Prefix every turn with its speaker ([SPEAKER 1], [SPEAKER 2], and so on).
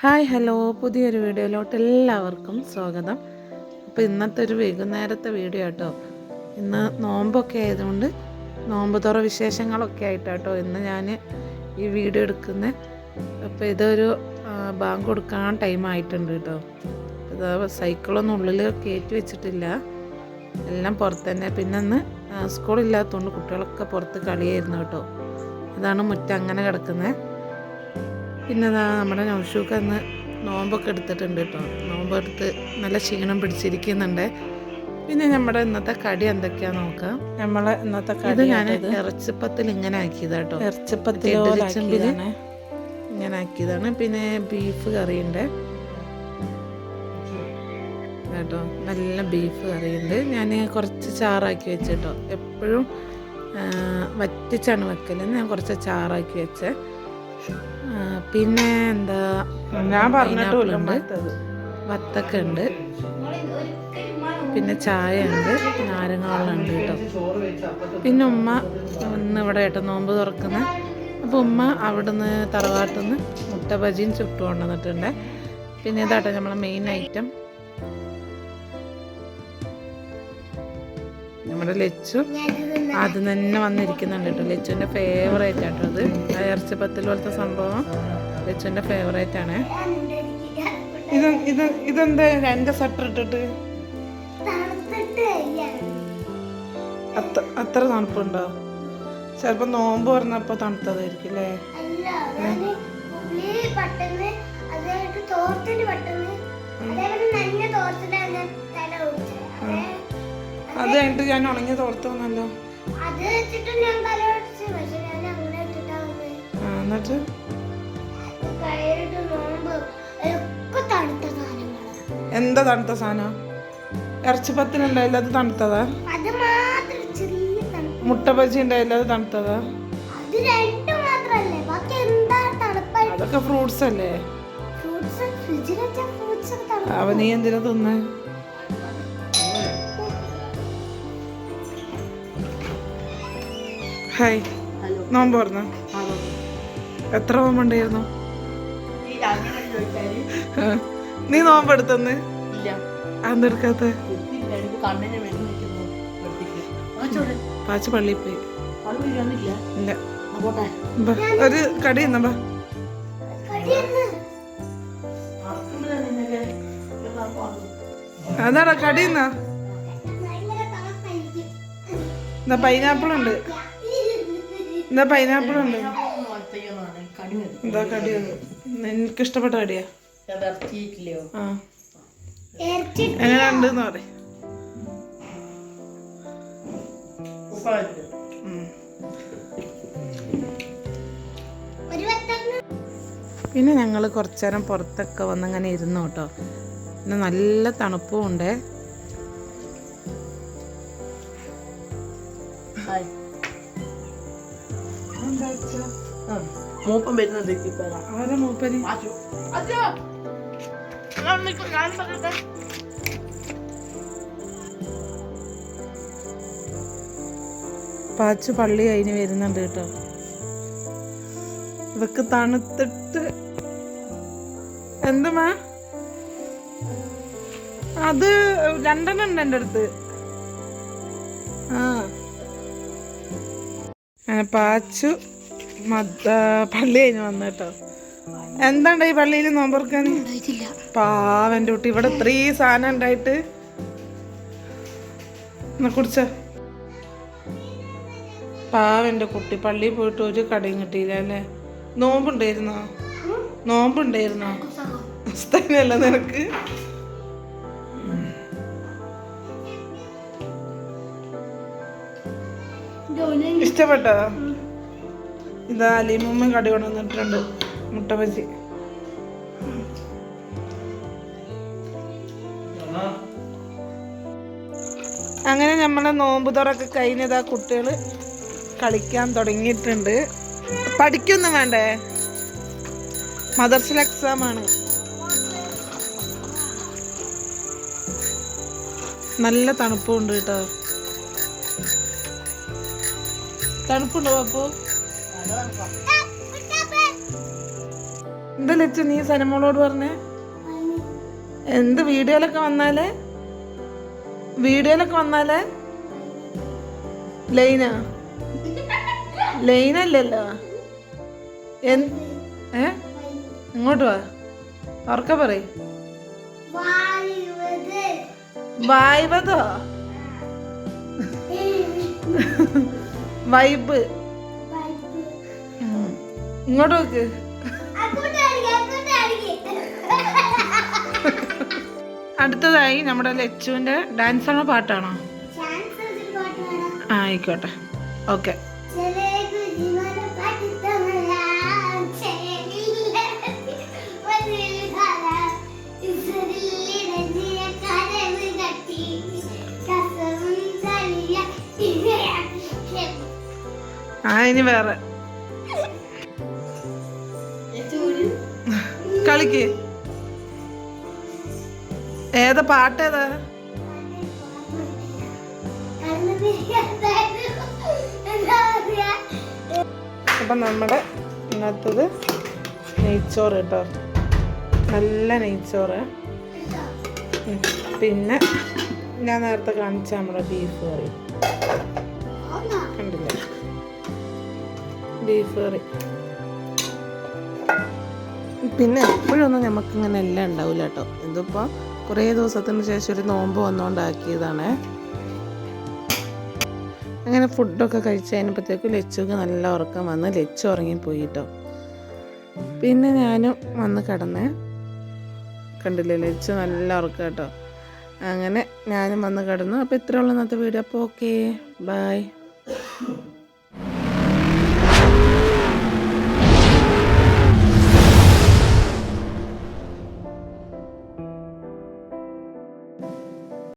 [SPEAKER 1] Hi hello. പുതിയൊരു വീഡിയോയിലോട്ട് എല്ലാവർക്കും സ്വാഗതം. അപ്പോൾ ഇന്നത്തെ ഒരു വൈകുന്നേരത്തെ വീഡിയോ കേട്ടോ ഇന്ന് നോമ്പൊക്കെ ആയതുകൊണ്ട് നോമ്പ് തുറ വിശേഷങ്ങളൊക്കെ ആയിട്ടാട്ടോ ഇന്ന് ഞാൻ ഈ വീഡിയോ എടുക്കുന്നത് അപ്പോൾ ഇതൊരു ബാങ്ക് കൊടുക്കാൻ ടൈം ആയിട്ടുണ്ട് കേട്ടോ. ഇത് സൈക്കിളൊന്നും ഉള്ളിൽ കയറ്റി വെച്ചിട്ടില്ല. എല്ലാം പുറത്ത് തന്നെ പിന്നെ ഇന്ന് സ്കൂളില്ലാത്തതുകൊണ്ട് കുട്ടികളൊക്കെ പുറത്ത് കളിയായിരുന്നു കേട്ടോ. അതാണ് മുറ്റം അങ്ങനെ കിടക്കുന്നത് പിന്നെ നമ്മുടെ നൗഷൂക്ക് അന്ന് നോമ്പൊക്കെ എടുത്തിട്ടുണ്ട് കേട്ടോ. നോമ്പ് എടുത്ത് നല്ല ക്ഷീണം പിടിച്ചിരിക്കുന്നുണ്ട്. പിന്നെ നമ്മുടെ ഇന്നത്തെ കടി എന്തൊക്കെയാ നോക്കാം. നമ്മളെ ഇന്നത്തെ കടി ഞാൻ ഇറച്ചിപ്പത്തിൽ ഇങ്ങനെ ആക്കിയതാ കേട്ടോ. ഇറച്ചിപ്പത്തിൽ ഇങ്ങനെ ആക്കിയതാണ്. പിന്നെ ബീഫ് കറിയുണ്ട്. കേട്ടോ നല്ല ബീഫ് കറിയുണ്ട്. ഞാൻ കുറച്ച് ചാറാക്കി വെച്ചിട്ടോ. എപ്പോഴും വറ്റിച്ചാണ് വെക്കൽ ഞാൻ കുറച്ച് ചാറാക്കി വെച്ചേ. പിന്നെ എന്താ ഞാൻ പറഞ്ഞിട്ടുണ്ട് വത്തക്ക ഉണ്ട് പിന്നെ ചായ ഉണ്ട് നാരങ്ങ വെള്ളം ഉണ്ട് കേട്ടോ. പിന്നെ ഉമ്മ ഇന്ന് ഇവിടെ ഏട്ടൻ നോമ്പ് തുറക്കുന്ന. അപ്പോൾ ഉമ്മ അവിടുന്ന് തറവാട്ടിൽ നിന്ന് മുട്ട ബജിയും ചുട്ടു കൊണ്ടുവന്നിട്ടുണ്ട് പിന്നെ ഇതാട്ടെ നമ്മളെ മെയിൻ ഐറ്റം നമ്മുടെ ലച്ചു അത് തന്നെ വന്നിരിക്കുന്നുണ്ട് കേട്ടോ. ലച്ചുവിന്റെ ഫേവറേറ്റ് ആട്ടോ അത്. ഇറച്ചിപ്പത്തിൽ പോലത്തെ സംഭവം ലച്ചുവിന്റെ ഫേവറേറ്റ് ആണ്. ഇത് ഇത് ഇതെന്താ? രണ്ട് സ്വട്ടർ ഇട്ടിട്ട്. അത്ര തണുപ്പുണ്ടോ? ചിലപ്പോ നോമ്പ് പറഞ്ഞപ്പോ തണുത്തതായിരിക്കും അല്ലേ? അത് കഴിഞ്ഞിട്ട് ഞാൻ ഉണങ്ങിയ തോർത്തോന്നല്ലോ എന്നിട്ട്? എന്താ തണുത്ത സാധനം? ഇറച്ചിപ്പത്തിനുണ്ടായില്ല അത് തണുത്തതാ? മുട്ട ബജി ഉണ്ടായില്ല അത് തണുത്തതാ? അതൊക്കെ ഫ്രൂട്ട്സ് അല്ലേ? അവ നീ എന്തിനാ തിന്ന്? ഹായ് നോമ്പ് പറഞ്ഞ എത്ര നോമ്പുണ്ടായിരുന്നു? ആ. നീ നോമ്പ് എടുത്തന്ന് അന്നെടുക്കാത്ത പാച്ച പള്ളിയിൽ പോയി. ഇല്ല. ബാ, ഒരു കടി എന്നാ അതാടാ കടി എന്നാ
[SPEAKER 2] ഭയങ്കര തണുപ്പായിരിക്കും.
[SPEAKER 1] എന്നാ പൈനാപ്പിൾ ഉണ്ട്. എന്താ പൈനാപ്പിൾ ഉണ്ട്? എന്താ കടി? എനിക്ക് ഇഷ്ടപ്പെട്ട കടിയാ. എങ്ങനെ ഉണ്ടെന്ന് പറയും. പിന്നെ ഞങ്ങൾ കുറച്ചു നേരം പുറത്തൊക്കെ വന്നങ്ങനെ ഇരുന്നു കേട്ടോ. പിന്നെ നല്ല തണുപ്പും ഉണ്ട്.
[SPEAKER 3] മൂപ്പം വരുന്നത് ഇപ്പൊ
[SPEAKER 1] ആരാ മൂപ്പര്? പാച്ചു പള്ളി അതിന് വരുന്നുണ്ട് കേട്ടോ. ഇവക്ക് തണുത്തിട്ട്. എന്തുമാ? അത് രണ്ടെണ്ണം ഉണ്ട് എന്റെ അടുത്ത്. ആ. പാച്ചു മദ്ദ പള്ളി കഴിഞ്ഞ് വന്നു കേട്ടോ. എന്താണ്ട് ഈ പള്ളിയിൽ നോമ്പറക്കാൻ പാവന്റെ കുട്ടി ഇവിടെ ഇത്രയും സാധനം ഉണ്ടായിട്ട്. കുടിച്ച. പാവന്റെ കുട്ടി പള്ളിയിൽ പോയിട്ട് ഒരു കടയും കിട്ടിയില്ല അല്ലേ? നോമ്പുണ്ടായിരുന്നോ? നോമ്പുണ്ടായിരുന്നോ? അവസ്ഥയല്ല നിനക്ക്? ഇഷ്ടപ്പെട്ടോ? ഇതാ അലിമുമ്മ കടി കൊണ്ടുവന്നിട്ടുണ്ട് മുട്ട ബജി. അങ്ങനെ നമ്മളെ നോമ്പ് തുറക്ക് കഴിഞ്ഞതാ കുട്ടികൾ കളിക്കാൻ തുടങ്ങിയിട്ടുണ്ട്. പഠിക്കൊന്നും വേണ്ടേ? മദർസിൽ എക്സാം ആണ്. നല്ല തണുപ്പുണ്ട് കേട്ടോ. തണുപ്പുണ്ടോ അപ്പോ എന്താ ലച്ചു നീ സനമോളോട് പറഞ്ഞേ? എന്ത് വീഡിയോയിലൊക്കെ വന്നാലേ? വീഡിയോയിലൊക്കെ വന്നാലേ? ലൈന. ലൈനല്ലല്ലോ എന്ത് ഏ? ഇങ്ങോട്ട് വാ. ഉറക്ക പറയ്.
[SPEAKER 2] വായുവത്?
[SPEAKER 1] വൈബ്. ഇങ്ങോട്ട് നോക്ക്. അടുത്തതായി നമ്മുടെ ലച്ചുവിന്റെ ഡാൻസ് ആണോ പാട്ടാണോ? ആയിക്കോട്ടെ. ഓക്കെ. ഇനി വേറെ. കളിക്ക്. ഏതാ പാട്ട് ഏതാ? അപ്പം നമ്മുടെ ഇന്നത്തത് നെയ്ച്ചോറ് കേട്ടോ. നല്ല നെയ്ച്ചോറ്. പിന്നെ ഞാൻ നേരത്തെ കാണിച്ച നമ്മുടെ ബീഫ് കറി. ബീഫ് കറി പിന്നെ എപ്പോഴൊന്നും നമുക്കിങ്ങനെ എല്ലാം ഉണ്ടാവില്ല കേട്ടോ. ഇതിപ്പോൾ കുറേ ദിവസത്തിന് ശേഷം ഒരു നോമ്പ് വന്നുകൊണ്ടാക്കിയതാണ് അങ്ങനെ ഫുഡൊക്കെ കഴിച്ച് കഴിഞ്ഞപ്പോഴത്തേക്കും ലച്ചുക്ക് നല്ല ഉറക്കം വന്ന് ലച്ചു ഉറങ്ങിപ്പോയി കേട്ടോ പിന്നെ ഞാനും വന്ന് കിടന്നേ. കണ്ടില്ലേ ലച്ചു നല്ല ഉറക്കം കേട്ടോ. അങ്ങനെ ഞാനും വന്ന് കിടന്നു. അപ്പോൾ ഇത്രയുള്ള ഇന്നത്തെ വീഡിയോ. അപ്പോൾ ഓക്കേ. ബായ്